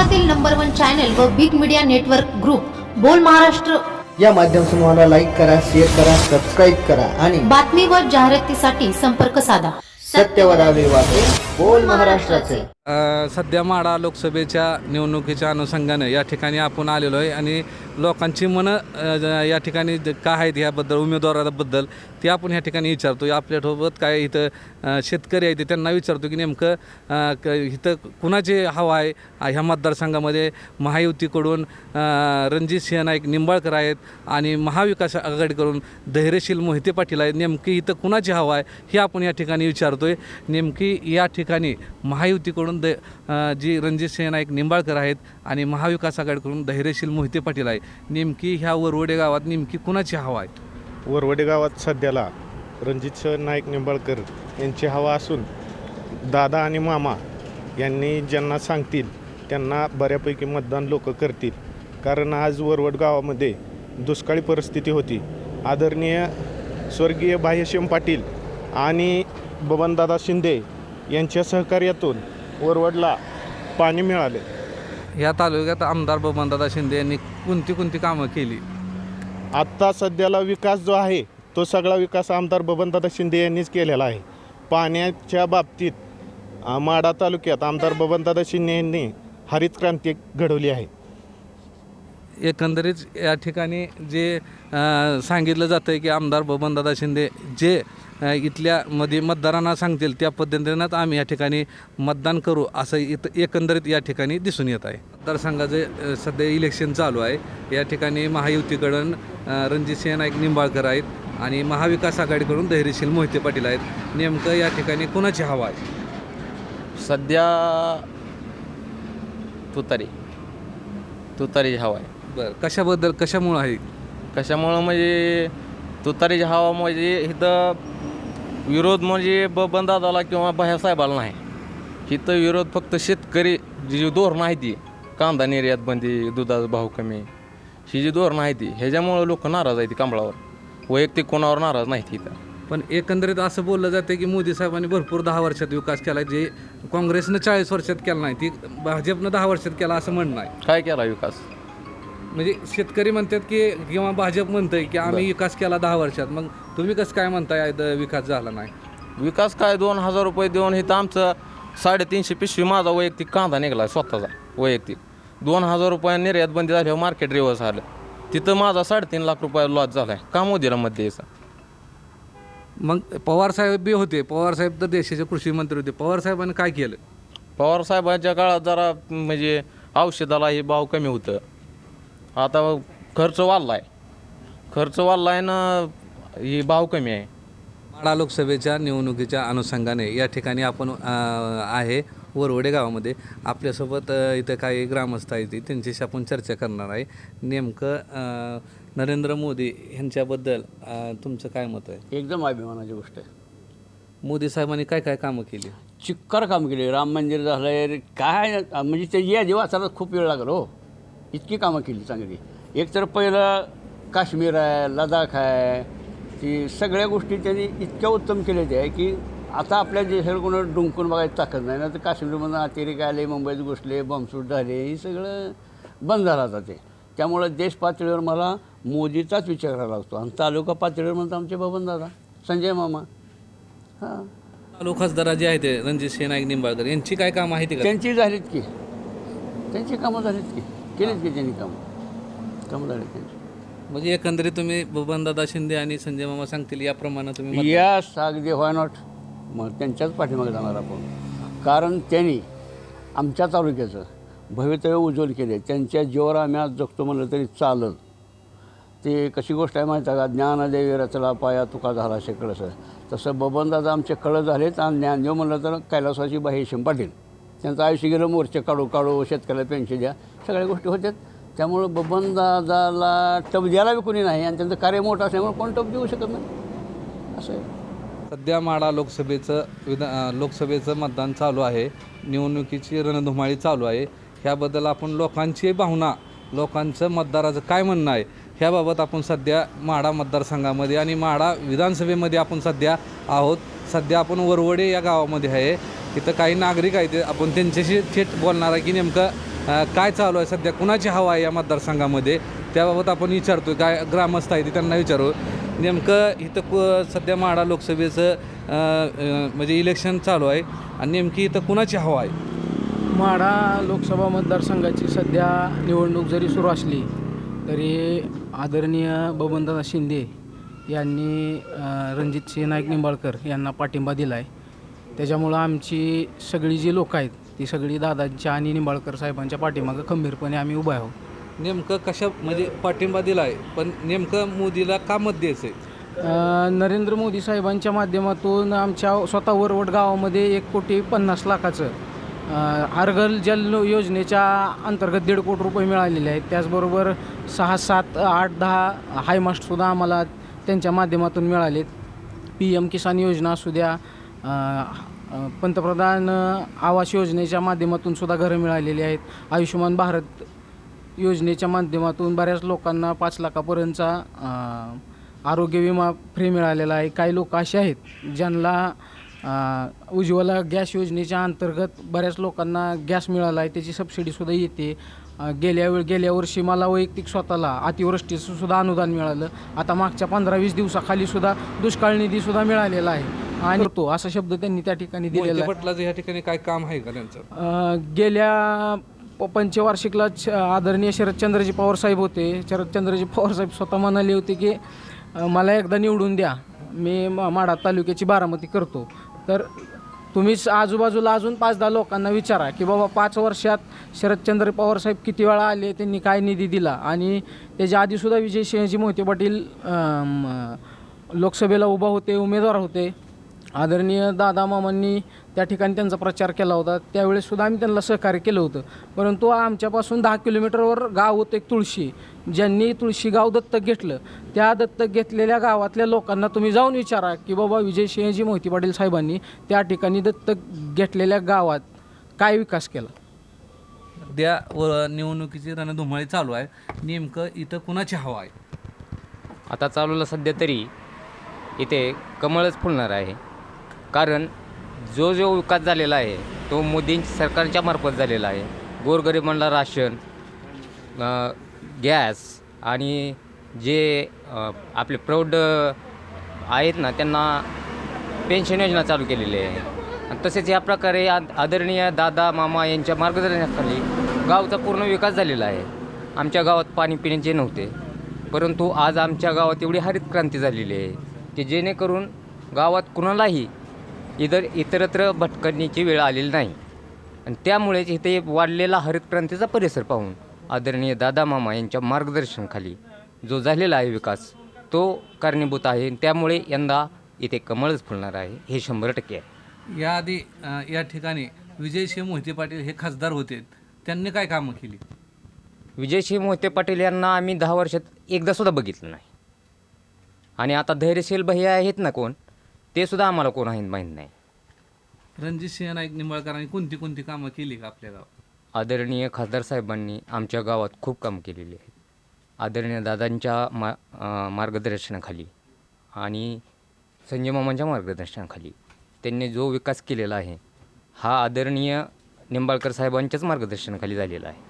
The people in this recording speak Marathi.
महाराष्ट्रातील नंबर वन चॅनल व big media network group Bol Maharashtra. या माध्यम समूहाला लाईक करा शेअर करा सबस्क्राईब करा आणि बातमी व जाहिरातीसाठी संपर्क साधा. सत्यवर वाचे बोल महाराष्ट्राचे. अ, सध्या माढा लोकसभेच्या निवडणुकीच्या अनुषंगाने या ठिकाणी आपण आलेलो आहे आणि लोकांची मनं या ठिकाणी ज- काय आहेत ह्याबद्दल उमेदवाराबद्दल ते आपण ह्या ठिकाणी विचारतो आपल्यासोबत काय इथं शेतकरी आहेत त्यांना विचारतो की नेमकं क- इथं कुणाचे हवा आहे? ह्या मतदारसंघामध्ये महायुतीकडून रणजित सिंह नाईक निंबाळकर आहेत आणि महाविकास आघाडीकडून धैर्यशील मोहिते पाटील आहेत. नेमकी इथं कुणाची हवा आहे? हे आपण या ठिकाणी विचारतो आहे नेमकी या ठिकाणी महायुतीकडून द जी रणजित सिंह नाईक निंबाळकर आहेत आणि महाविकास आघाडीकडून धैर्यशील मोहिते पाटील आहे नेमकी ह्या वरवडे गावात नेमकी कुणाची हवा आहे? वरवडे गावात सध्याला रणजित नाईक निंबाळकर यांची हवा असून दादा आणि मामा यांनी ज्यांना सांगतील त्यांना बऱ्यापैकी मतदान लोक करतील. कारण आज वरवड गावामध्ये दुष्काळी परिस्थिती होती. आदरणीय स्वर्गीय बाह्यश्यम पाटील आणि बबनदादा शिंदे यांच्या सहकार्यातून वरवडला पाणी मिळाले. ह्या तालुक्यात आमदार बबनदादा शिंदे यांनी कोणती कोणती कामं केली? आत्ता सध्याला विकास जो आहे तो सगळा विकास आमदार बबनदादा शिंदे यांनीच केलेला आहे. पाण्याच्या बाबतीत अ, माढा तालुक्यात आमदार बबनदादा शिंदे यांनी हरित क्रांती घडवली आहे. एकंदरीत या ठिकाणी जे अ, सांगितलं जातं आहे की आमदार बबनदादा शिंदे जे इथल्या मध्ये मतदारांना सांगतील त्या पद्धतीनंच आम्ही या ठिकाणी मतदान करू असं इथं एकंदरीत या ठिकाणी दिसून येत आहे. मतदारसंघाचे सध्या इलेक्शन चालू आहे. या ठिकाणी महायुतीकडून रणजितसिंह नाईक निंबाळकर आहेत आणि महाविकास आघाडीकडून धैर्यशील मोहिते पाटील आहेत. नेमकं या ठिकाणी कुणाची हवा आहे? सध्या तुतारी. तुतारीची हवा आहे. बरं कशाबद्दल कशामुळं आहे? कशामुळं म्हणजे तुतारीची हवा म्हणजे इथं विरोध म्हणजे बबनदादाला किंवा बाह्यासाहेबाला नाही. इथं विरोध फक्त शेतकरी जी जी धोरणं आहे ती कांदा निर्यात बंदी दुधाचा भाव कमी ही जी धोरणं आहे ती ह्याच्यामुळं लोक नाराज आहेत कमळावर वैयक्तिक कोणावर नाराज नाहीत इथं. पण एकंदरीत असं बोललं जातं की मोदी साहेबांनी भरपूर दहा वर्षात विकास केला जे काँग्रेसनं चाळीस वर्षात केला नाही ती भाजपनं दहा वर्षात केला असं म्हणणं आहे. काय केला विकास? म्हणजे शेतकरी म्हणतात की किंवा भाजप म्हणतंय की आम्ही विकास केला दहा वर्षात. मग तुम्ही कसं काय म्हणताय विकास झाला नाही? विकास काय दोन हजार रुपये देऊन इथं आमचं साडेतीनशे पिशवी माझा वैयक्तिक कांदा निघाला स्वतःचा वैयक्तिक. दोन हजार रुपये निर्यात बंदी झाल्यावर मार्केट रिवर्स आलं तिथं माझा साडेतीन लाख रुपये लॉस झाला आहे का मोदीला मत द्यायचा मग पवार साहेब बी होते पवार साहेब तर देशाचे कृषी मंत्री होते. पवार साहेबांनी काय केलं? पवार साहेबांच्या काळात जरा म्हणजे औषधाला हे भाव कमी होतं. आता खर्च वाढला आहे खर्च वाढला आहे ना ही भाव कमी आहे. माढा लोकसभेच्या निवडणुकीच्या अनुषंगाने या ठिकाणी आपण अ, आहे वरवडे गावामध्ये. आपल्यासोबत अ, इथं काही ग्रामस्थ आहेत त्यांच्याशी आपण चर्चा करणार आहे. नेमकं अ, नरेंद्र मोदी यांच्याबद्दल अ, तुमचं काय मत आहे? एकदम अभिमानाची गोष्ट आहे. मोदी साहेबांनी काय काय कामं केली? चिक्कार काम केले. राम मंदिर झालं काय म्हणजे त्याची यादी वाचायला खूप वेळ लागला हो. इतकी कामं केली चांगली. एक तर पहिलं काश्मीर आहे लडाख आहे ती सगळ्या गोष्टी त्यांनी इतक्या उत्तम केल्या त्या की आता आपल्या देशाला कोणा डुंकून बघायची ताकद नाही. ना तर काश्मीरमधून अतिरेक आले मुंबईत घुसले बॉम्बसूट झाले हे सगळं बंद झालं आता ते. त्यामुळं देश पातळीवर मला मोदीचाच विचार करावा लागतो. आणि तालुका पातळीवर म्हणतो आमचे बबनदादा संजय मामा. हां. लोक खासदार जे आहेत रणजित सिंह नाईक निंबाळकर यांची काय कामं आहेत त्यांची झालीत की. त्यांची कामं झालीत की. केलीत की त्यांनी कामं? कामं झालीत त्यांची. म्हणजे एकंदरीत तुम्ही बबनदादा शिंदे आणि संजय मामा सांगतील याप्रमाणे तुम्ही यस अगदी व्हाय नॉट मग त्यांच्याच पाठीमागे जाणार आपण. कारण त्यांनी आमच्या तालुक्याचं भवितव्य उज्ज्वल केले त्यांच्या जीवावर आम्ही आज जगतो म्हणलं तरी चालल. ते कशी गोष्ट आहे माहीत आहे का? ज्ञानदेवी रचला पाया तुका झाला शेकडसं तसं बबनदादा आमचे कळं झालेत आणि ज्ञानदेव म्हणलं तर कैलासवासी बाहेशिम पाटील त्यांचं आयुष्य गेलं मोर्चे काढू काढू शेतकऱ्याला पेन्शन द्या. सगळ्या गोष्टी होत्यात. त्यामुळं बबनदादाला टप द्यायला बी कोणी नाही आणि त्यांचं कार्य मोठं असल्यामुळे कोण टप देऊ शकत नाही. असं आहे. सध्या माडा लोकसभेचं विधा लोकसभेचं मतदान चालू आहे. निवडणुकीची रणधुमाळी चालू आहे. ह्याबद्दल आपण लोकांची भावना लोकांचं मतदाराचं काय म्हणणं आहे ह्याबाबत आपण सध्या माडा मतदारसंघामध्ये आणि माडा विधानसभेमध्ये आपण सध्या आहोत. सध्या आपण वरवडे या गावामध्ये आहे. इथं काही नागरिक आहेत आपण त्यांच्याशी थेट बोलणार आहे की नेमकं काय चालू आहे सध्या कुणाची हवा आहे या मतदारसंघामध्ये? त्याबाबत आपण विचारतो काय ग्रामस्थ आहे ते त्यांना विचारू. नेमकं इथं कु सध्या माडा लोकसभेचं म्हणजे इलेक्शन चालू आहे आणि नेमकी इथं कुणाची हवा आहे? माढा लोकसभा मतदारसंघाची सध्या निवडणूक जरी सुरू असली तरी आदरणीय बबनदादा शिंदे यांनी रणजितसिंह नाईक निंबाळकर यांना पाठिंबा दिला आहे त्याच्यामुळं आमची सगळी जी लोकं आहेत ती सगळी दादांच्या आणि निंबाळकर साहेबांच्या पाठीमागं खंबीरपणे आम्ही उभा आहोत. नेमकं कशा म्हणजे पाठिंबा दिला आहे पण नेमकं मोदीला का मत द्यायचं आहे अ, नरेंद्र मोदी साहेबांच्या माध्यमातून आमच्या स्वतः वरवड गावामध्ये एक कोटी पन्नास लाखाचं अ, जल योजनेच्या अंतर्गत दीड कोटी रुपये मिळालेले आहेत. त्याचबरोबर सहा सात आठ दहा हायमास्टसुद्धा आम्हाला त्यांच्या माध्यमातून मिळालेत. पी एम किसान योजना असू द्या अ, पंतप्रधान आवास योजनेच्या माध्यमातून सुद्धा घरं मिळालेली आहेत. आयुष्यमान भारत योजनेच्या माध्यमातून बऱ्याच लोकांना पाच लाखापर्यंतचा आरोग्य विमा फ्री मिळालेला आहे. काही लोक असे आहेत ज्यांना उज्ज्वला गॅस योजनेच्या अंतर्गत बऱ्याच लोकांना गॅस मिळाला आहे. त्याची सबसिडीसुद्धा येते. गेल्या वेळ गेल्या वर्षी मला वैयक्तिक स्वतःला अतिवृष्टीचं सुद्धा अनुदान मिळालं. आता मागच्या पंधरा वीस दिवसाखालीसुद्धा दुष्काळ निधीसुद्धा मिळालेला आहे. आणि तो असा शब्द त्यांनी त्या ठिकाणी दिलेला आहे. पाटलाचं या ठिकाणी काय काम आहे का त्यांचं? अ, गेल्या प- पंचवार्षिकला च- आदरणीय शरदचंद्रजी पवार साहेब होते. शरदचंद्रजी पवार साहेब स्वतः म्हणाले होते की अ, मला एकदा निवडून द्या. मी मा- माढा तालुक्याची बारामती करतो. तर तुम्हीच आजूबाजूला अजून पाच दहा लोकांना विचारा की बाबा पाच वर्षात शरदचंद्र पवार साहेब किती वेळा आले त्यांनी काय निधी दिला? आणि त्याच्या आधीसुद्धा विजय सिंहजी मोहिते पाटील लोकसभेला उभा होते उमेदवार होते. आदरणीय दादा मामांनी त्या ठिकाणी त्यांचा प्रचार केला होता. त्यावेळेस सुद्धा आम्ही त्यांना सहकार्य केलं होतं. परंतु आमच्यापासून दहा किलोमीटरवर गाव होतं एक तुळशी. ज्यांनी तुळशी गाव दत्तक घेतलं त्या दत्तक घेतलेल्या गावातल्या लोकांना तुम्ही जाऊन विचारा की बाबा विजयसिंहजी मोहिती पाटील साहेबांनी त्या ठिकाणी दत्तक घेतलेल्या गावात काय विकास केला? सध्या व निवडणुकीची रणधुमाळी चालू आहे. नेमकं इथं कुणाची हवा आहे? आता चालूला सध्या तरी इथे कमळच फुलणार आहे. कारण जो जो विकास झालेला आहे तो मोदी सरकारच्या मार्फत झालेला आहे. गोरगरिबांना राशन गॅस आणि जे आपले प्रौढ आहेत ना त्यांना पेन्शन योजना चालू केलेली आहे. आणि तसेच या प्रकारे आद- आदरणीय दादा मामा यांच्या मार्गदर्शनाखाली गावचा पूर्ण विकास झालेला आहे. आमच्या गावात पाणी पिण्याचे नव्हते परंतु आज आमच्या गावात एवढी हरित क्रांती झालेली आहे की जेणेकरून गावात कुणालाही इतर इतरत्र भटकण्याची वेळ आलेली नाही. आणि त्यामुळेच इथे वाढलेला हरित क्रांतीचा परिसर पाहून आदरणीय दादा मामा यांच्या मार्गदर्शनाखाली जो झालेला आहे विकास तो कारणीभूत आहे त्यामुळे यंदा इथे कमळच फुलणार आहे हे शंभर टक्के आहे. याआधी या ठिकाणी विजयसिंह मोहिते पाटील हे खासदार होते. त्यांनी काय कामं केली? विजयसिंह मोहिते पाटील यांना आम्ही दहा वर्षात एकदासुद्धा बघितलं नाही. आणि आता धैर्यशील भैया आहेत ना कोण? ते सुद्धा आम्हाला कोण आहेत माहीत नाही. रणजितसिंह नाईक निंबाळकरांनी कोणती कोणती कामं केली का आपल्या गावात? आदरणीय खासदार साहेबांनी आमच्या गावात खूप काम केलेली आहेत. आदरणीय दादांच्या मा अं, मार्गदर्शनाखाली आणि संजय मामांच्या मार्गदर्शनाखाली त्यांनी जो विकास केलेला आहे हा आदरणीय निंबाळकर साहेबांच्याच मार्गदर्शनाखाली झालेला आहे.